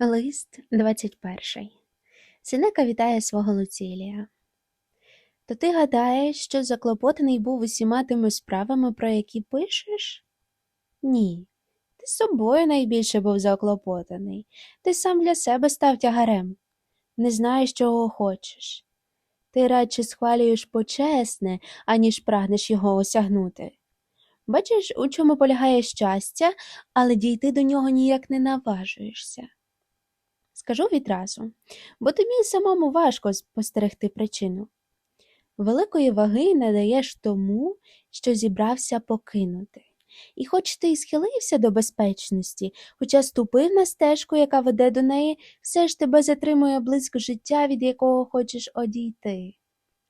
Лист 21. Синека вітає свого Луцілія. То ти гадаєш, що заклопотаний був усіма тими справами, про які пишеш? Ні. Ти з собою найбільше був заклопотаний. Ти сам для себе став тягарем. Не знаєш, чого хочеш. Ти радше схвалюєш почесне, аніж прагнеш його осягнути. Бачиш, у чому полягає щастя, але дійти до нього ніяк не наважуєшся. Скажу відразу, бо тобі самому важко спостерегти причину. Великої ваги надаєш тому, що зібрався покинути. І хоч ти й схилився до безпечності, хоча ступив на стежку, яка веде до неї, все ж тебе затримує близько життя, від якого хочеш одійти.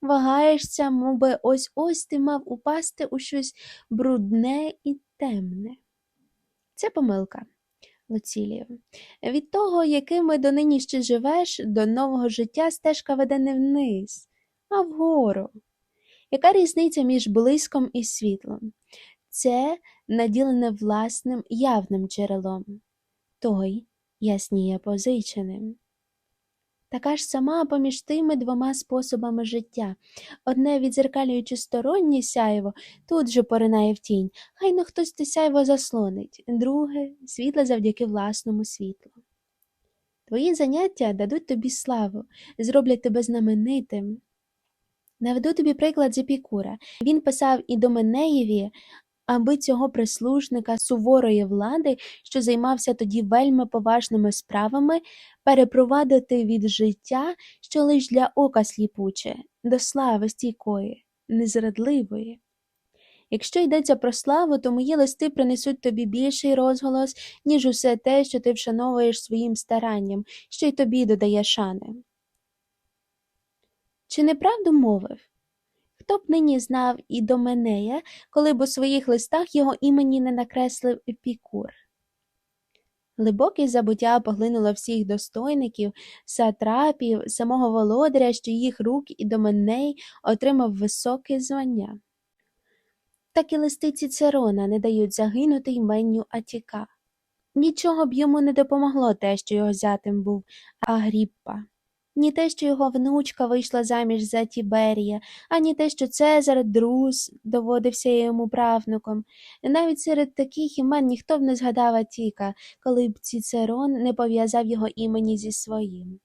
Вагаєшся, мовби ось ось ти мав упасти у щось брудне і темне. Це помилка. Луцілію. Від того, якими донині ще живеш, до нового життя стежка веде не вниз, а вгору. Яка різниця між блиском і світлом? Це наділене власним явним джерелом, той ясніє позиченим. Така ж сама поміж тими двома способами життя. Одне відзеркалюючи стороннє сяйво, тут же поринає в тінь, хай но хтось те сяйво заслонить, друге світле завдяки власному світлу. Твої заняття дадуть тобі славу, зроблять тебе знаменитим. Наведу тобі приклад з. Він писав і до Менеєві, аби цього прислужника суворої влади, що займався тоді вельми поважними справами, перепровадити від життя, що лиш для ока сліпуче, до слави стійкої, незрадливої. Якщо йдеться про славу, то мої листи принесуть тобі більший розголос, ніж усе те, що ти вшановуєш своїм старанням, що й тобі додає шани. Чи неправду мовив? Хто б нині знав і до Менея, коли б у своїх листах його імені не накреслив Епікур? Глибоке забуття поглинуло всіх достойників, сатрапів, самого володаря, що їх рук і доменей отримав високе звання. Так і листи Цицерона не дають загинути йменню Атіка. Нічого б йому не допомогло те, що його зятем був Агріппа. Ні те, що його внучка вийшла заміж за Тіберія, ані те, що Цезар Друз доводився йому правнуком. Навіть серед таких імен ніхто б не згадав Атіка, коли б Цицерон не пов'язав його імені зі своїм.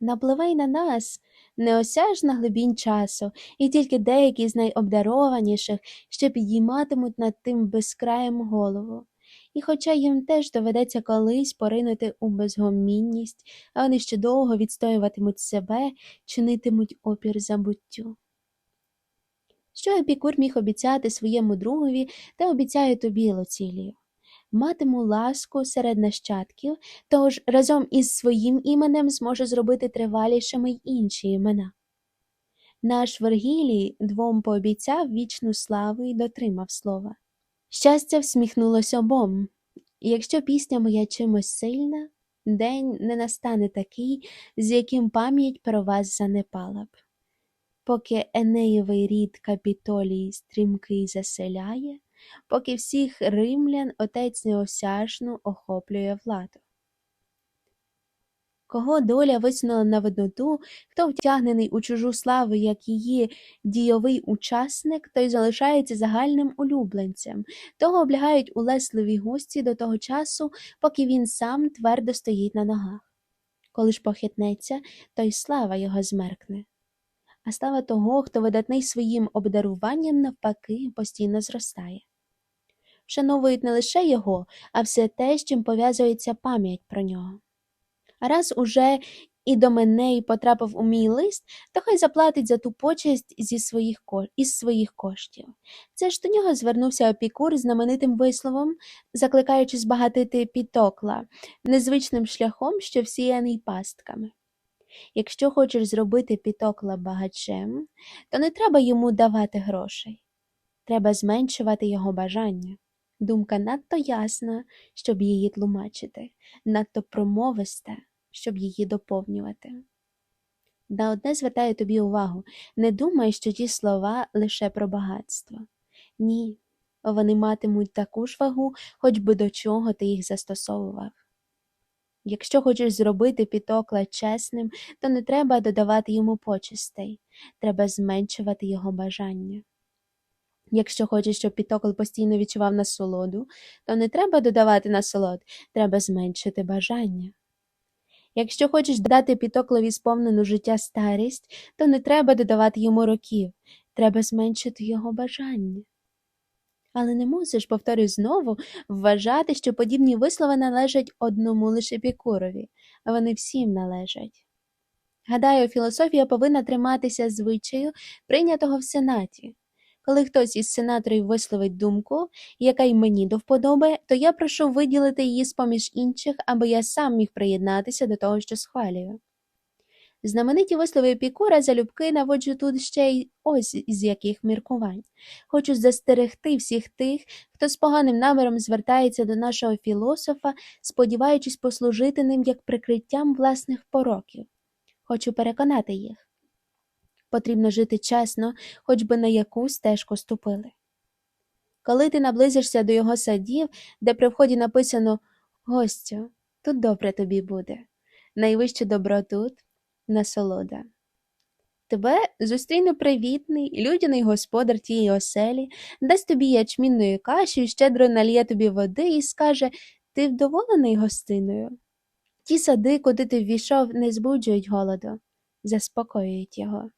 Напливай на нас неосяжна глибінь часу, і тільки деякі з найобдарованіших ще підійматимуть над тим безкраєм голову. І хоча їм теж доведеться колись поринути у безгомінність, а вони ще довго відстоюватимуть себе, чинитимуть опір забуттю. Що Епікур міг обіцяти своєму другові та обіцяє тобі, Лоцілію? Матиму ласку серед нащадків, тож разом із своїм іменем зможе зробити тривалішими й інші імена. Наш Вергілій двом пообіцяв вічну славу і дотримав слова. Щастя всміхнулось обом. І якщо пісня моя чимось сильна, день не настане такий, з яким пам'ять про вас занепала б. Поки Енеєвий рід капітолій стрімкий заселяє, поки всіх римлян отець неосяжну охоплює владу. Кого доля висунула на видноту, хто втягнений у чужу славу, як її дійовий учасник, той залишається загальним улюбленцем, того облягають улесливі гості до того часу, поки він сам твердо стоїть на ногах. Коли ж похитнеться, то й слава його змеркне. А слава того, хто видатний своїм обдаруванням, навпаки, постійно зростає. Вшановують не лише його, а все те, з чим пов'язується пам'ять про нього. Раз уже і до мене потрапив у мій лист, то хай заплатить за ту почесть зі своїх із своїх коштів. Це ж до нього звернувся опікур знаменитим висловом, закликаючи збагатити Пітокла незвичним шляхом, що всіяний пастками. Якщо хочеш зробити Пітокла багачем, то не треба йому давати грошей, треба зменшувати його бажання. Думка надто ясна, щоб її тлумачити, надто промовиста, щоб її доповнювати. На одне звертаю тобі увагу не думай, що ті слова лише про багатство. Ні, вони матимуть таку ж вагу, хоч би до чого ти їх застосовував. Якщо хочеш зробити Пітокла чесним, то не треба додавати йому почестей, треба зменшувати його бажання. Якщо хочеш, щоб Пітокл постійно відчував насолоду, то не треба додавати насолод, треба зменшити бажання. Якщо хочеш дати Пітоклові сповнену життя старість, то не треба додавати йому років, треба зменшити його бажання. Але не мусиш, повторюю знову, вважати, що подібні вислови належать одному лише Епікурові, а вони всім належать. Гадаю, філософія повинна триматися звичаю, прийнятого в Сенаті. Коли хтось із сенаторів висловить думку, яка й мені до вподоби, то я прошу виділити її з-поміж інших, аби я сам міг приєднатися до того, що схвалюю. Знамениті вислови Епікура залюбки наводжу тут ще й ось із яких міркувань. Хочу застерегти всіх тих, хто з поганим наміром звертається до нашого філософа, сподіваючись послужити ним як прикриттям власних пороків. Хочу переконати їх. Потрібно жити чесно, хоч би на яку стежку ступили. Коли ти наблизишся до його садів, де при вході написано Гостю, тут добре тобі буде, найвище добро тут насолода. Тебе зустріне привітний, людяний господар тієї оселі, дасть тобі ячмінної каші, щедро налє тобі води і скаже Ти вдоволений гостиною? Ті сади, куди ти ввійшов, не збуджують голоду, заспокоюють його,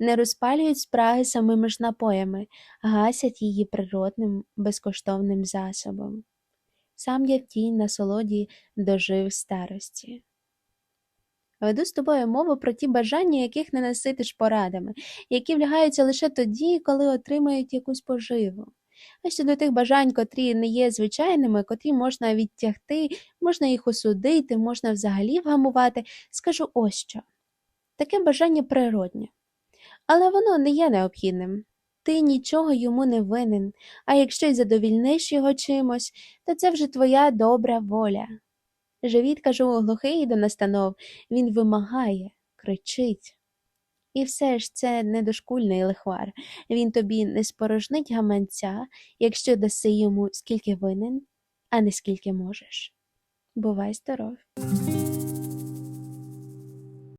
не розпалюють спраги самими ж напоями, гасять її природним, безкоштовним засобом. Сам я в тій насолоді дожив старості. Веду з тобою мову про ті бажання, яких не наситиш порадами, які влягаються лише тоді, коли отримають якусь поживу. А щодо тих бажань, котрі не є звичайними, котрі можна відтягти, можна їх осудити, можна взагалі вгамувати, скажу ось що. Таке бажання природнє. Але воно не є необхідним. Ти нічого йому не винен, а якщо й задовільниш його чимось, то це вже твоя добра воля. Живіт, кажу, глухий до настанов, він вимагає, кричить. І все ж це не дошкульний лихвар, він тобі не спорожнить гаманця, якщо даси йому скільки винен, а не скільки можеш. Бувай здоров!